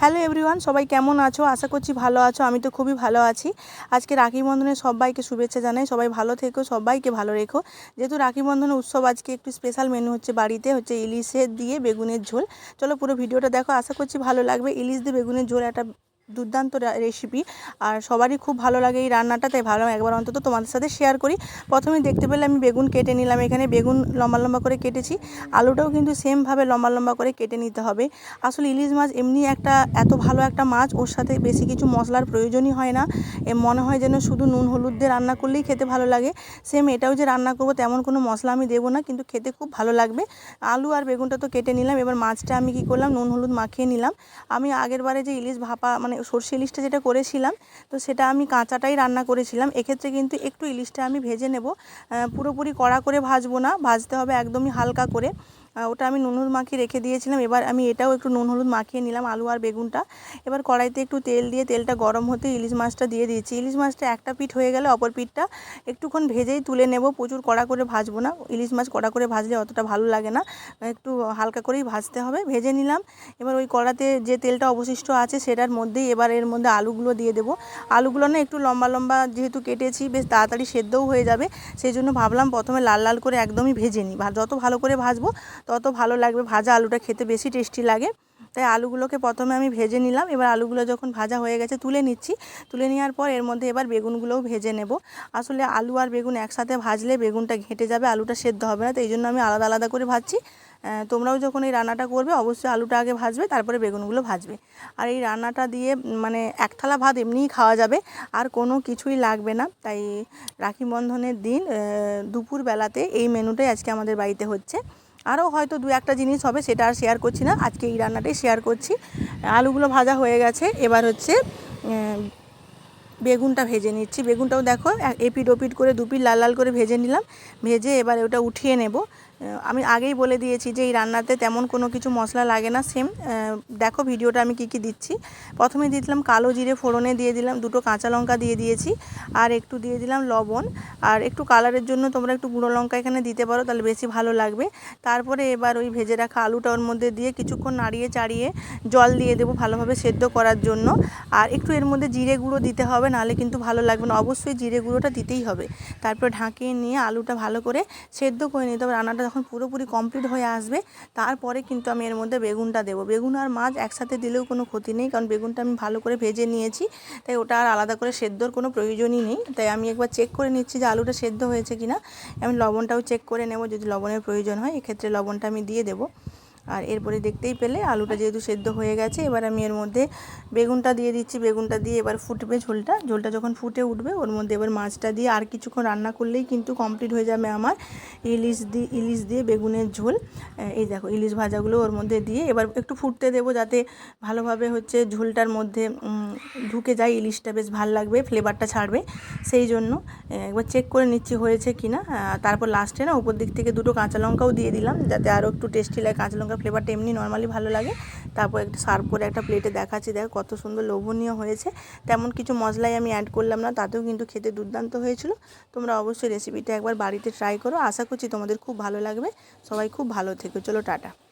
Hello everyone, সবাই কেমন আছো? আশা করছি ভালো আছো, আমি তো খুবই ভালো আছি। আজকে রাখি বন্ধনে সবাইকে শুভেচ্ছা জানাই, সবাই ভালো থেকো, সবাইকে ভালো রেখো। যেহেতু রাখি বন্ধনের উৎসব আজকে একটু স্পেশাল মেনু হচ্ছে বাড়িতে, হচ্ছে ইলিশের দিয়ে বেগুনের ঝোল। চলো পুরো ভিডিওটা দেখো, আশা করছি ভালো লাগবে। ইলিশ দিয়ে বেগুনের ঝোল একটা দুর্দান্ত রেসিপি আর সবারই খুব ভালো লাগে এই রান্নাটা, তাই ভালো একবার অন্তত তোমাদের সাথে শেয়ার করি। প্রথমে দেখতে পেলে আমি বেগুন কেটে নিলাম, এখানে বেগুন লম্বা লম্বা করে কেটেছি। আলুটাও কিন্তু সেমভাবে লম্বা লম্বা করে কেটে নিতে হবে। আসলে ইলিশ মাছ এমনি একটা এত ভালো একটা মাছ, ওর সাথে বেশি কিছু মশলার প্রয়োজনই হয় না। মনে হয় যেন শুধু নুন হলুদ দিয়ে রান্না করলেই খেতে ভালো লাগে। সেম এটাও যে রান্না করব, তেমন কোনো মশলা আমি দেবো না, কিন্তু খেতে খুব ভালো লাগবে। আলু আর বেগুনটা তো কেটে নিলাম, এবার মাছটা আমি কি করলাম, নুন হলুদ মাখিয়ে নিলাম। আমি আগের বারে যে ইলিশ ভাপা মানে সর্ষে ইলিশটা যেটা করেছিলাম, তো সেটা আমি কাঁচাটাই রান্না করেছিলাম। এক্ষেত্রে কিন্তু একটু ইলিশটা আমি ভেজে নেব। পুরোপুরি কড়া করে ভাজবো না, ভাজতে হবে একদমই হালকা করে। ওটা আমি নুন হলুদ মাখিয়ে রেখে দিয়েছিলাম। এবার আমি এটাও একটু নুন হলুদ মাখিয়ে নিলাম, আলু আর বেগুনটা। এবার কড়াইতে একটু তেল দিয়ে, তেলটা গরম হতে ইলিশ মাছটা দিয়ে দিয়েছি। ইলিশ মাছটা একটা পিঠ হয়ে গেলে অপর পিঠটা একটুক্ষণ ভেজেই তুলে নেব। প্রচুর কড়া করে ভাজবো না। ইলিশ মাছ কড়া করে ভাজলে অতটা ভালো লাগে না। একটু হালকা করেই ভাজতে হবে। ভেজে নিলাম। এবার ওই কড়াতে যে তেলটা অবশিষ্ট আছে সেটার মধ্যেই এবার এর মধ্যে আলুগুলো দিয়ে দেবো। আলুগুলো না একটু লম্বা লম্বা যেহেতু কেটেছি, বেশ তাড়াতাড়ি সেদ্ধও হয়ে যাবে। সেই জন্য ভাবলাম প্রথমে লাল লাল করে একদমই ভেজে নিই। যত ভালো করে ভাজবো তত ভালো লাগবে। ভাজা আলুটা খেতে বেশি টেস্টি লাগে। তাই আলুগুলোকে প্রথমে আমি ভেজে নিলাম। এবার আলুগুলো যখন ভাজা হয়ে গেছে তুলে নিচ্ছি। তুলে নেওয়ার পর এর মধ্যে এবার বেগুনগুলোও ভেজে নেব। আসলে আলু আর বেগুন একসাথে ভাজলে বেগুনটা ঘেঁটে যাবে, আলুটা সেদ্ধ হবে না। তো এই জন্য আমি আলাদা আলাদা করে ভাজছি। তোমরাও যখন এই রান্নাটা করবে, অবশ্যই আলুটা আগে ভাজবে, তারপরে বেগুনগুলো ভাজবে। আর এই রান্নাটা দিয়ে মানে এক থালা ভাত এমনিই খাওয়া যাবে। আর কোনো কিছুই লাগবে না। তাই রাখি বন্ধনের দিন দুপুরবেলাতে এই মেনুটাই আজকে আমাদের বাড়িতে হচ্ছে। আরও হয়তো দু একটা জিনিস হবে, সেটা আর শেয়ার করছি না। আজকে এই রান্নাটাই শেয়ার করছি। আলুগুলো ভাজা হয়ে গেছে। এবার হচ্ছে বেগুনটা ভেজে নিচ্ছি। বেগুনটাও দেখো, এপিট ওপিট করে দুপিট লাল লাল করে ভেজে নিলাম। ভেজে এবার ওটা উঠিয়ে নেব। আমি আগেই বলে দিয়েছি যে এই রান্নাতে তেমন কোনো কিছু মশলা লাগে না সেম দেখো ভিডিওটা আমি কি কি দিচ্ছি। প্রথমে দিয়ে দিলাম কালো জিরে ফোড়নে দিয়ে দিলাম, দুটো কাঁচা লঙ্কা দিয়ে দিয়েছি, আর একটু দিয়ে দিলাম লবণ। আর একটু কালারের জন্য তোমরা একটু গুঁড়ো লঙ্কা এখানে দিতে পারো, তাহলে বেশি ভালো লাগবে। তারপরে এবার ওই ভেজে রাখা আলুটা ওর মধ্যে দিয়ে কিছুক্ষণ নাড়িয়ে চাড়িয়ে জল দিয়ে দেবো ভালোভাবে সেদ্ধ করার জন্য। আর একটু এর মধ্যে জিরে গুঁড়ো দিতে হবে, নাহলে কিন্তু ভালো লাগবে না। অবশ্যই জিরে গুঁড়োটা দিতেই হবে। তারপর ঢাকিয়ে নিয়ে আলুটা ভালো করে সেদ্ধ করে নিতে হবে। রান্নাটা যখন পুরোপুরি কমপ্লিট হয়ে আসবে, তারপরে কিন্তু আমি এর মধ্যে বেগুনটা দেবো। বেগুন আর মাছ একসাথে দিলেও কোনো ক্ষতি নেই, কারণ বেগুনটা আমি ভালো করে ভেজে নিয়েছি, তাই ওটা আর আলাদা করে সেদ্ধর কোনো প্রয়োজনই নেই। তাই আমি একবার চেক করে নিচ্ছি যে আলুটা সেদ্ধ হয়েছে কি না আমি লবণটাও চেক করে নেব, যদি লবণের প্রয়োজন হয়, এক্ষেত্রে লবণটা আমি দিয়ে দেবো। আর এরপরে দেখতেই পেলে আলুটা যেহেতু সেদ্ধ হয়ে গেছে, এবার আমি এর মধ্যে বেগুনটা দিয়ে দিচ্ছি। বেগুনটা দিয়ে এবার ফুটবে ঝোলটা। ঝোলটা যখন ফুটে উঠবে, ওর মধ্যে এবার মাছটা দিয়ে আর কিছুক্ষণ রান্না করলেই কিন্তু কমপ্লিট হয়ে যাবে আমার ইলিশ দিয়ে ইলিশ দিয়ে বেগুনের ঝোল। এই দেখো, ইলিশ ভাজাগুলো ওর মধ্যে দিয়ে এবার একটু ফুটতে দেবো যাতে ভালোভাবে হচ্ছে ঝোলটার মধ্যে ঢুকে যায়। ইলিশটা বেশ ভালো লাগবে ফ্লেভারটা ছাড়বে। সেই জন্য একবার চেক করে নিচ্ছি হয়েছে কি না তারপর লাস্টে না উপর দিক থেকে দুটো কাঁচা লঙ্কাও দিয়ে দিলাম, যাতে আরও একটু টেস্টি লাগে। কাঁচা লঙ্কা ফ্লেভারটা এমনি নর্মালি ভালো লাগে। তারপর একটা সার্ভ করে একটা প্লেটে দেখাচ্ছি, দেখো কত সুন্দর লোভনীয় হয়েছে। তেমন কিছু মশলাই আমি অ্যাড করলাম না, তাতেও কিন্তু খেতে দুর্দান্ত হয়েছিল। তোমরা অবশ্যই রেসিপিটা একবার বাড়িতে ট্রাই করো। আশা করছি তোমাদের খুব ভালো লাগবে। সবাই খুব ভালো থেকো। চলো, টাটা।